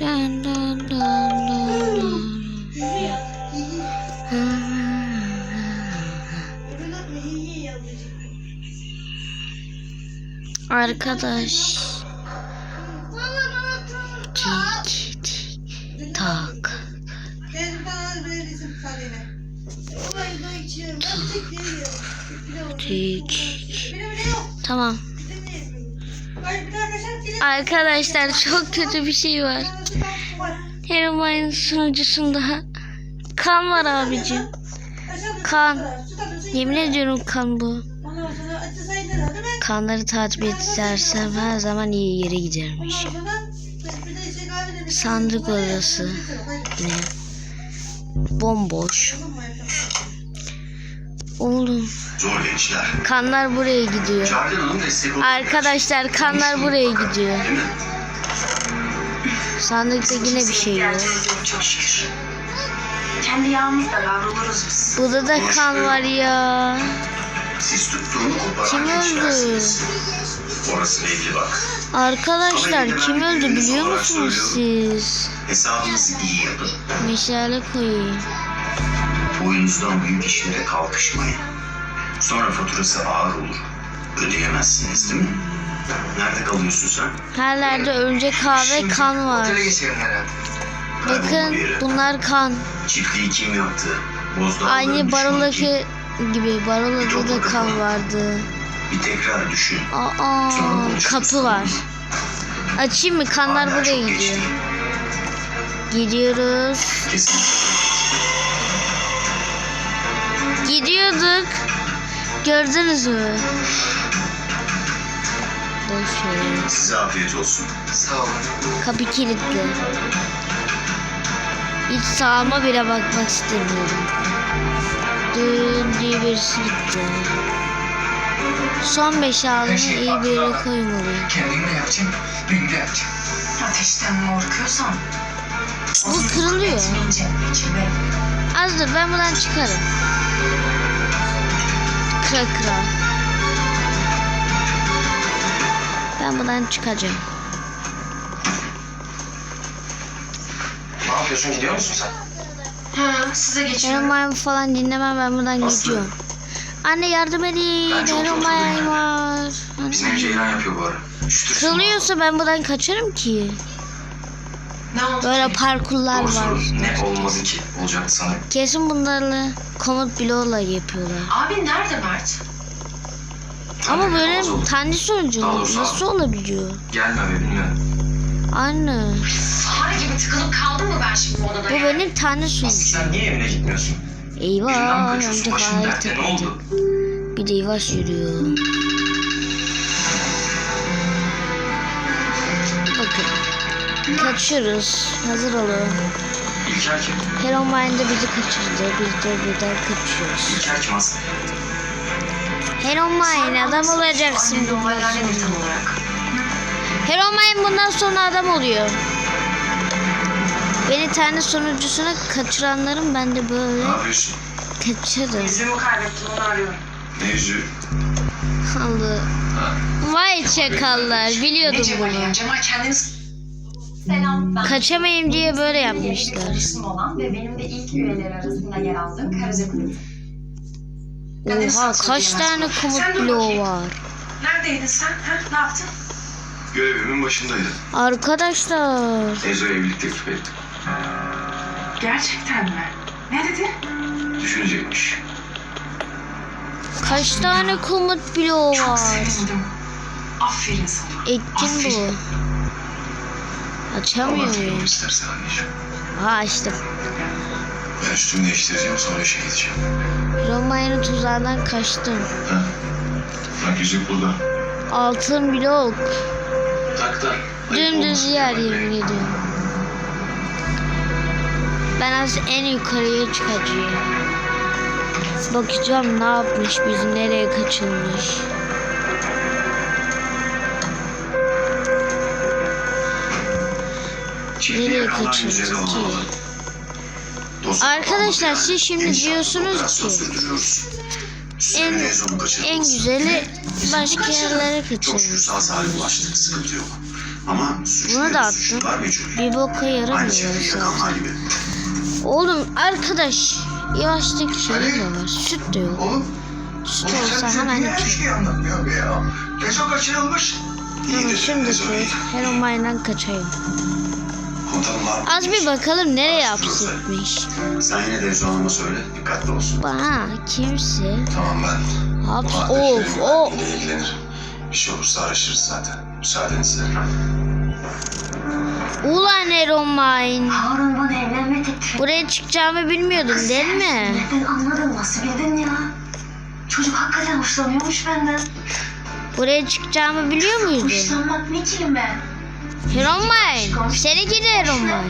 Dun, dun, dun, dun, dun. Arkadaş. Tik tak. Tik. Tamam. Arkadaşlar çok kötü bir şey var. Hermione sunucusunda kan var abicim. Kan. Yemin ediyorum kan bu. Kanları takip edersem her zaman iyi yere gidermiş. Sandık odası. Yine. Bomboş. Oğlum. Zor gençler. Kanlar buraya gidiyor. Arkadaşlar kanlar buraya gidiyor. Değil mi? Sandıkta yine bir şey yok. Çok şükür. Kendi yağımızla kavruluruz biz. Burada da kan var ya. Siz tuttuğunu koparan Kim öldü? Orası belli bak. Arkadaşlar kim öldü biliyor musunuz siz? Hesabınızı iyi yapın. Meşale koyayım. Boyunuzdan büyük işlere kalkışmayın. Sonra faturası ağır olur. Ödeyemezsiniz değil mi? Nerede kalıyorsun sen? Her yerde önce kahve kan var. Otele geçelim herhalde. Kaybolma Bakın bir yere. bunlar kan. Çiftliği kim yaptı? Bozdağların Aynı düşmanı kim? gibi. Baroldaki da kan vardı. Bir tekrar düşün. Aa kapı var. Açayım mı? Kanlar Hala buraya çok geç gidiyor. değil. Gidiyoruz. Kesin. Gidiyorduk. Gördünüz mü? Boş ver. Size afiyet olsun. Sağ olun. Kapı kilitli. Hiç sağıma bile bakmak istemiyorum. Dün diye birisi gitti. Son beş alını iyi bir yere koymalıyım. Kendim de yapacağım. Benim de yapacağım. Ateşten korkuyorsan. Bu kırılıyor. Az dur ben buradan çıkarım. Kıra kıra. Ben buradan çıkacağım. Ne yapıyorsun? Gidiyor musun sen? Ha, size geçiyorum. Heromayim falan dinlemem ben buradan Aslı. gidiyorum. Anne yardım edin. Ben çok Heromayim var. Bizim. Ceylan yapıyor bu ara. Kırılıyorsa ben buradan kaçarım ki. Böyle parkurlar Doğru var. Ne olmadı ki? Olacaktı sanırım. Kesin bunlarla komut bloğla yapıyorlar. Abi nerede Mert? Ama Tabii, böyle olmaz olur. tane sonucu nasıl abi. olabiliyor? Gelme be bilmiyorum. Anne. Fare gibi tıkılıp kaldım mı ben şimdi bu odada Bu ya? benim tane sonucu. sen niye evine gitmiyorsun? Eyvah. kaçıyorsun? Önce Başın dertte ne oldu? Bir de yavaş yürüyor. Kaçıyoruz. Hazır olun. İlker kim? Herobrine de bizi kaçırdı. Biz de buradan kaçıyoruz. Aslı? Herobrine adam olacaksın bundan sonra. bundan sonra adam oluyor. Beni tane sonuncusuna kaçıranların ben de böyle kaçarım. Yüzümü kaybettim onu arıyorum. Ne yüzü? Allah. Ha. Vay çakallar biliyordum bunu. Cemal kendini... Selam ben. Kaçamayayım diye böyle yapmışlar. oluşum olan ve benim de ilk üyeleri arasında yer aldığım Karaca Kulübü. Oha kaç tane komut bloğu var. Neredeydin sen? Ha? Ne yaptın? Görevimin başındaydım. Arkadaşlar. Ezo evlilik teklif etti. Gerçekten mi? Ne dedi? Düşünecekmiş. Kaç tane komut bloğu Çok var. sevindim. Aferin sana. Etkin bu. Açamıyor Anlatayım muyum? istersen anneciğim. Ha açtım. Ben üstümü değiştireceğim sonra işe gideceğim. Romanya'nın tuzağından kaçtım. Ha? Bak yüzük burada. Altın blok. Tak da. Dümdüz yer yemin ediyorum. Ben az en yukarıya çıkacağım. Bakacağım ne yapmış bizi nereye kaçırmış. Nereye ki? Dostluk Arkadaşlar, siz şimdi diyorsunuz ki. En, en güzeli başka yerlere yok. Ama Bunu da meçhul. Bir boka yaramıyor zaten. Oğlum arkadaş yavaşlık şey de var. Süt de yok. Süt olsa hemen şeyi kaçırılmış. Tamam şimdi söz. Heromine'den kaçayım. Az bir bakalım nereye hapsetmiş. Sen yine de Ezo Hanım'a söyle. Dikkatli olsun. Bana kimse Tamam ben. haps of of. güvenliğiyle ilgilenir. Bir şey olursa araşırız zaten. Müsaadenizle. Ulan Heromine. Harun bana evlenme teklifi. Buraya çıkacağımı bilmiyordun değil mi? Nereden anladın? Nasıl bildin ya? Çocuk hakikaten hoşlanıyormuş benden. Buraya çıkacağımı biliyor muydun? Hoşlanmak ne kelime? Heromine. Seninki de Heromine.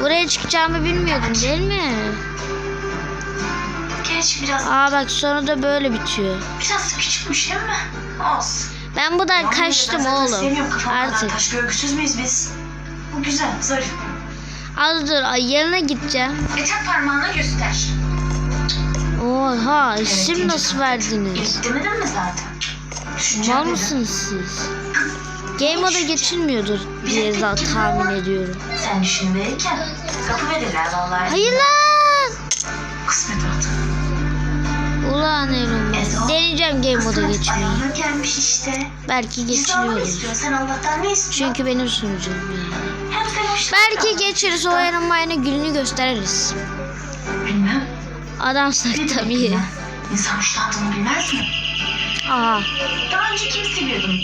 Buraya çıkacağımı bilmiyordun değil mi? Geç biraz, Aa bak sonu da böyle bitiyor. biraz küçükmüş değil mi? Olsun. Ben buradan Vallahi kaçtım ben oğlum. Artık. Taş görgüsüz müyüz biz? Bu güzel, zarif. Az dur ay yanına gideceğim. Etek parmağını göster. Oha isim deyince nasıl verdiniz? İlk demedin mi zaten? Mal dedim. mısınız siz? Game moda geçilmiyordur diye zaten tahmin ediyorum. Sen düşünmeyken kapı verirler vallahi. Hayır lan. Kısmet artık. Ulan Erol. Ezo. Deneyeceğim game moda geçmeyi. gelmiş işte. Belki. Sen Allah'tan ne istiyorsun? Çünkü benim sunucum yani. Belki geçeriz o Erol gülünü gösteririz. Bilmem. Adamsak tabii. İnsan hoşlandığını bilmez mi? Aha. Daha önce kim seviyordun?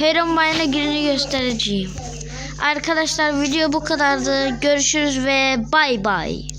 Heromine'e gününü göstereceğim. Arkadaşlar video bu kadardı. Görüşürüz ve bay bay.